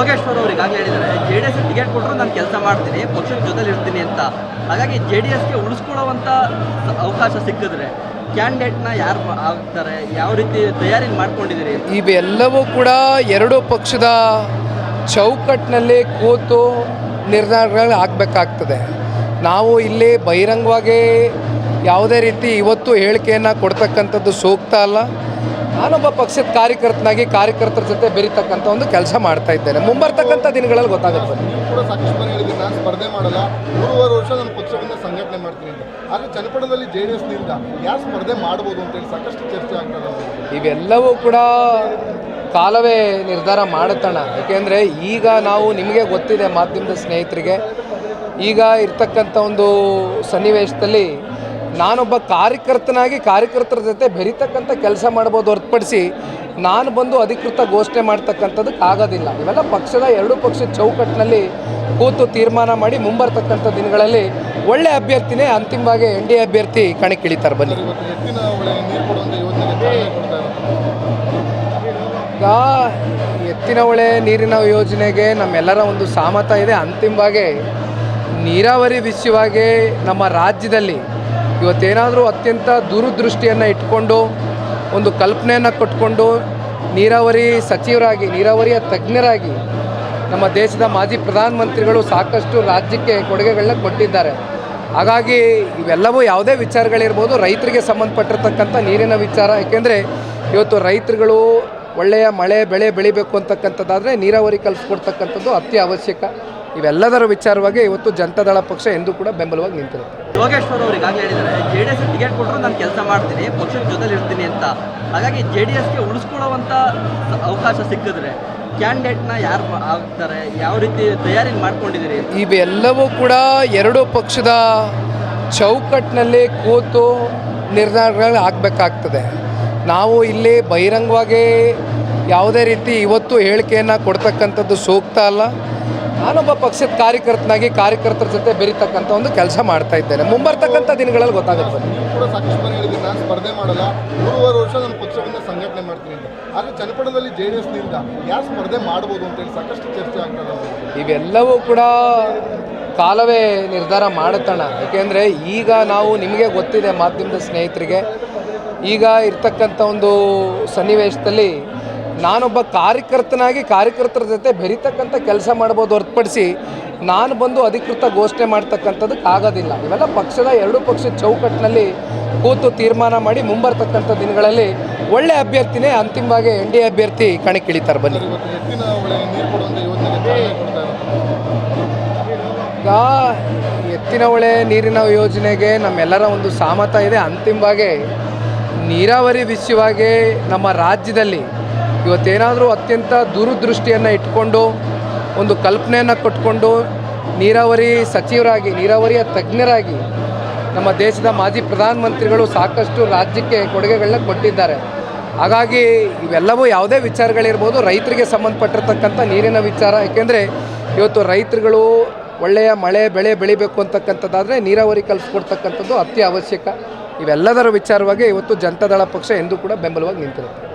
ಯೋಗೇಶ್ವರ್ ಅವರು ಈಗಾಗಲೇ ಹೇಳಿದ್ದಾರೆ ಜೆ ಡಿ ಎಸ್ ಟಿಕೆಟ್ ಕೊಟ್ಟರು ನಾನು ಕೆಲಸ ಮಾಡ್ತೀನಿ, ಪಕ್ಷದ ಜೊತೆಲಿ ಇರ್ತೀನಿ ಅಂತ. ಹಾಗಾಗಿ ಜೆ ಡಿ ಎಸ್ಗೆ ಉಳಿಸ್ಕೊಳ್ಳೋವಂಥ ಅವಕಾಶ ಸಿಕ್ಕಿದ್ರೆ ಕ್ಯಾಂಡಿಡೇಟ್ನ ಯಾರು ಆಗ್ತಾರೆ, ಯಾವ ರೀತಿ ತಯಾರಿ ಮಾಡ್ಕೊಂಡಿದ್ದೀರಿ? ಇವೆಲ್ಲವೂ ಕೂಡ ಎರಡು ಪಕ್ಷದ ಚೌಕಟ್ಟಿನಲ್ಲಿ ಕೂತು ನಿರ್ಧಾರಗಳು ಆಗಬೇಕಾಗ್ತದೆ. ನಾವು ಇಲ್ಲಿ ಬಹಿರಂಗವಾಗಿ ಯಾವುದೇ ರೀತಿ ಇವತ್ತು ಹೇಳಿಕೆಯನ್ನು ಕೊಡ್ತಕ್ಕಂಥದ್ದು ಸೂಕ್ತ ಅಲ್ಲ. ನಾನೊಬ್ಬ ಪಕ್ಷದ ಕಾರ್ಯಕರ್ತನಾಗಿ ಕಾರ್ಯಕರ್ತರ ಜೊತೆ ಬೆರೀತಕ್ಕಂಥ ಒಂದು ಕೆಲಸ ಮಾಡ್ತಾ ಇದ್ದೇನೆ. ಮುಂಬರ್ತಕ್ಕಂಥ ದಿನಗಳಲ್ಲಿ ಗೊತ್ತಾಗುತ್ತೆ. ಸ್ಪರ್ಧೆ ಮಾಡಲ್ಲ. ಮೂರುವರೆ ವರ್ಷ ನಾನು ಪಕ್ಷವನ್ನು ಸಂಘಟನೆ ಮಾಡ್ತೀನಿ ಆದರೆ ಚನ್ನಪಟ್ಟಣದಲ್ಲಿ ಜೆ ಡಿ ಎಸ್ನಿಂದ ಯಾರು ಸ್ಪರ್ಧೆ ಮಾಡ್ಬೋದು ಅಂತೇಳಿ ಸಾಕಷ್ಟು ಚರ್ಚೆ ಆಗ್ತದೆ ಇವೆಲ್ಲವೂ ಕೂಡ ಕಾಲವೇ ನಿರ್ಧಾರ ಮಾಡುತ್ತಣ ಯಾಕೆಂದರೆ ಈಗ ನಾವು ನಿಮಗೆ ಗೊತ್ತಿದೆ ಮಾಧ್ಯಮದ ಸ್ನೇಹಿತರಿಗೆ. ಈಗ ಇರ್ತಕ್ಕಂಥ ಒಂದು ಸನ್ನಿವೇಶದಲ್ಲಿ ನಾನೊಬ್ಬ ಕಾರ್ಯಕರ್ತನಾಗಿ ಕಾರ್ಯಕರ್ತರ ಜೊತೆ ಬೆರಿತಕ್ಕಂಥ ಕೆಲಸ ಮಾಡ್ಬೋದು ಹೊರತುಪಡಿಸಿ ನಾನು ಬಂದು ಅಧಿಕೃತ ಘೋಷಣೆ ಮಾಡ್ತಕ್ಕಂಥದ್ದಕ್ಕೆ ಆಗೋದಿಲ್ಲ. ಇವೆಲ್ಲ ಪಕ್ಷದ ಎರಡು ಪಕ್ಷದ ಚೌಕಟ್ಟಿನಲ್ಲಿ ಕೂತು ತೀರ್ಮಾನ ಮಾಡಿ ಮುಂಬರ್ತಕ್ಕಂಥ ದಿನಗಳಲ್ಲಿ ಒಳ್ಳೆ ಅಭ್ಯರ್ಥಿನೇ ಅಂತಿಮವಾಗಿ ಎನ್ ಡಿ ಎ ಅಭ್ಯರ್ಥಿ ಕಣಕ್ಕಿಳಿತಾರೆ ಬನ್ನಿ. ಈಗ ಎತ್ತಿನ ಹೊಳೆ ನೀರಿನ ಯೋಜನೆಗೆ ನಮ್ಮೆಲ್ಲರ ಒಂದು ಸಾಮತ ಇದೆ. ಅಂತಿಮವಾಗಿ ನೀರಾವರಿ ವಿಷಯವಾಗಿ ನಮ್ಮ ರಾಜ್ಯದಲ್ಲಿ ಇವತ್ತೇನಾದರೂ ಅತ್ಯಂತ ದೂರದೃಷ್ಟಿಯನ್ನು ಇಟ್ಕೊಂಡು, ಒಂದು ಕಲ್ಪನೆಯನ್ನು ಕೊಟ್ಕೊಂಡು, ನೀರಾವರಿ ಸಚಿವರಾಗಿ, ನೀರಾವರಿಯ ತಜ್ಞರಾಗಿ ನಮ್ಮ ದೇಶದ ಮಾಜಿ ಪ್ರಧಾನಮಂತ್ರಿಗಳು ಸಾಕಷ್ಟು ರಾಜ್ಯಕ್ಕೆ ಕೊಡುಗೆಗಳನ್ನ ಕೊಟ್ಟಿದ್ದಾರೆ. ಹಾಗಾಗಿ ಇವೆಲ್ಲವೂ ಯಾವುದೇ ವಿಚಾರಗಳಿರ್ಬೋದು, ರೈತರಿಗೆ ಸಂಬಂಧಪಟ್ಟಿರ್ತಕ್ಕಂಥ ನೀರಿನ ವಿಚಾರ. ಯಾಕೆಂದರೆ ಇವತ್ತು ರೈತರುಗಳು ಒಳ್ಳೆಯ ಮಳೆ, ಬೆಳೆ ಬೆಳಿಬೇಕು ಅಂತಕ್ಕಂಥದ್ದಾದರೆ ನೀರಾವರಿ ಕಲ್ಪಿಸ್ಕೊಡ್ತಕ್ಕಂಥದ್ದು ಅತಿ ಅವಶ್ಯಕ ಇವೆಲ್ಲದರ ವಿಚಾರವಾಗಿ ಇವತ್ತು ಜನತಾದಳ ಪಕ್ಷ ಎಂದೂ ಕೂಡ ಬೆಂಬಲವಾಗಿ ನಿಂತಿದೆ ಯೋಗೇಶ್ವರ್ ಅವರು ಈಗಾಗಲೇ ಹೇಳಿದ್ದಾರೆ ಜೆ ಡಿ ಎಸ್ ಟಿಕೆಟ್ ಕೊಟ್ಟರು ನಾನು ಕೆಲಸ ಮಾಡ್ತೀನಿ ಪಕ್ಷದ ಜೊತೆಲಿ ಇರ್ತೀನಿ ಅಂತ. ಹಾಗಾಗಿ ಜೆ ಡಿ ಎಸ್ಗೆ ಉಳಿಸ್ಕೊಳ್ಳುವಂಥ ಅವಕಾಶ ಸಿಕ್ಕಿದ್ರೆ ಕ್ಯಾಂಡಿಡೇಟ್ನ ಯಾರು ಆಗ್ತಾರೆ ಯಾವ ರೀತಿ ತಯಾರಿ ಮಾಡ್ಕೊಂಡಿದ್ದೀರಿ? ಇವೆಲ್ಲವೂ ಕೂಡ ಎರಡು ಪಕ್ಷದ ಚೌಕಟ್ಟಿನಲ್ಲಿ ಕೂತು ನಿರ್ಧಾರಗಳು ಆಗಬೇಕಾಗ್ತದೆ. ನಾವು ಇಲ್ಲಿ ಬಹಿರಂಗವಾಗಿ ಯಾವುದೇ ರೀತಿ ಇವತ್ತು ಹೇಳಿಕೆಯನ್ನು ಕೊಡ್ತಕ್ಕಂಥದ್ದು ಸೂಕ್ತ ಅಲ್ಲ. ನಾನೊಬ್ಬ ಪಕ್ಷದ ಕಾರ್ಯಕರ್ತನಾಗಿ ಕಾರ್ಯಕರ್ತರ ಜೊತೆ ಬೆರೀತಕ್ಕಂಥ ಒಂದು ಕೆಲಸ ಮಾಡ್ತಾ ಇದ್ದೇನೆ. ಮುಂಬರ್ತಕ್ಕಂಥ ದಿನಗಳಲ್ಲಿ ಗೊತ್ತಾಗುತ್ತೆ. ಕೂಡ ಸಾಕಷ್ಟು ಬಾರಿ ಹೇಳಿದ್ರಿ ನಾನು ಸ್ಪರ್ಧೆ ಮಾಡಲ್ಲ. ಮೂರುವರೆ ವರ್ಷ ನಮ್ಮ ಪಕ್ಷವನ್ನು ಸಂಘಟನೆ ಮಾಡ್ತೀನಿ ಅಂತ. ಆದರೆ ಚನ್ನಪಟ್ಟಣದಲ್ಲಿ ಜೆ ಡಿ ಎಸ್ನಿಂದ ಯಾರು ಸ್ಪರ್ಧೆ ಮಾಡ್ಬೋದು ಅಂತೇಳಿ ಸಾಕಷ್ಟು ಚರ್ಚೆ ಆಗ್ತದೆ ಇವೆಲ್ಲವೂ ಕೂಡ ಕಾಲವೇ ನಿರ್ಧಾರ ಮಾಡುತ್ತಣ ಯಾಕೆಂದರೆ ಈಗ ನಾವು ನಿಮಗೆ ಗೊತ್ತಿದೆ ಮಾಧ್ಯಮದ ಸ್ನೇಹಿತರಿಗೆ. ಈಗ ಇರ್ತಕ್ಕಂಥ ಒಂದು ಸನ್ನಿವೇಶದಲ್ಲಿ ನಾನೊಬ್ಬ ಕಾರ್ಯಕರ್ತನಾಗಿ ಕಾರ್ಯಕರ್ತರ ಜೊತೆ ಬೆರಿತಕ್ಕಂಥ ಕೆಲಸ ಮಾಡ್ಬೋದು ಹೊರತುಪಡಿಸಿ ನಾನು ಬಂದು ಅಧಿಕೃತ ಘೋಷಣೆ ಮಾಡ್ತಕ್ಕಂಥದ್ದಕ್ಕೆ ಆಗೋದಿಲ್ಲ ಇವೆಲ್ಲ ಪಕ್ಷದ ಎರಡು ಪಕ್ಷದ ಚೌಕಟ್ಟಿನಲ್ಲಿ ಕೂತು ತೀರ್ಮಾನ ಮಾಡಿ ಮುಂಬರ್ತಕ್ಕಂಥ ದಿನಗಳಲ್ಲಿ ಒಳ್ಳೆ ಅಭ್ಯರ್ಥಿನೇ ಅಂತಿಮವಾಗಿ ಎನ್ ಡಿ ಅಭ್ಯರ್ಥಿ ಕಣಕ್ಕಿಳಿತಾರೆ ಬನ್ನಿ. ಈಗ ಎತ್ತಿನ ಹೊಳೆ ನೀರಿನ ಯೋಜನೆಗೆ ನಮ್ಮೆಲ್ಲರ ಒಂದು ಸಾಮತ ಇದೆ. ಅಂತಿಮವಾಗಿ ನೀರಾವರಿ ವಿಷಯವಾಗಿ ನಮ್ಮ ರಾಜ್ಯದಲ್ಲಿ ಇವತ್ತೇನಾದರೂ ಅತ್ಯಂತ ದೂರದೃಷ್ಟಿಯನ್ನು ಇಟ್ಕೊಂಡು, ಒಂದು ಕಲ್ಪನೆಯನ್ನು ಕೊಟ್ಕೊಂಡು, ನೀರಾವರಿ ಸಚಿವರಾಗಿ, ನೀರಾವರಿಯ ತಜ್ಞರಾಗಿ ನಮ್ಮ ದೇಶದ ಮಾಜಿ ಪ್ರಧಾನಮಂತ್ರಿಗಳು ಸಾಕಷ್ಟು ರಾಜ್ಯಕ್ಕೆ ಕೊಡುಗೆಗಳನ್ನ ಕೊಟ್ಟಿದ್ದಾರೆ. ಹಾಗಾಗಿ ಇವೆಲ್ಲವೂ ಯಾವುದೇ ವಿಚಾರಗಳಿರ್ಬೋದು, ರೈತರಿಗೆ ಸಂಬಂಧಪಟ್ಟಿರ್ತಕ್ಕಂಥ ನೀರಿನ ವಿಚಾರ. ಯಾಕೆಂದರೆ ಇವತ್ತು ರೈತರುಗಳು ಒಳ್ಳೆಯ ಮಳೆ, ಬೆಳೆ ಬೆಳಿಬೇಕು ಅಂತಕ್ಕಂಥದ್ದಾದರೆ ನೀರಾವರಿ ಕಲ್ಪಿಸ್ಕೊಡ್ತಕ್ಕಂಥದ್ದು ಅತಿ ಅವಶ್ಯಕ ಇವೆಲ್ಲದರ ವಿಚಾರವಾಗಿ ಇವತ್ತು ಜನತಾದಳ ಪಕ್ಷ ಎಂದೂ ಕೂಡ ಬೆಂಬಲವಾಗಿ ನಿಂತಿರುತ್ತೆ.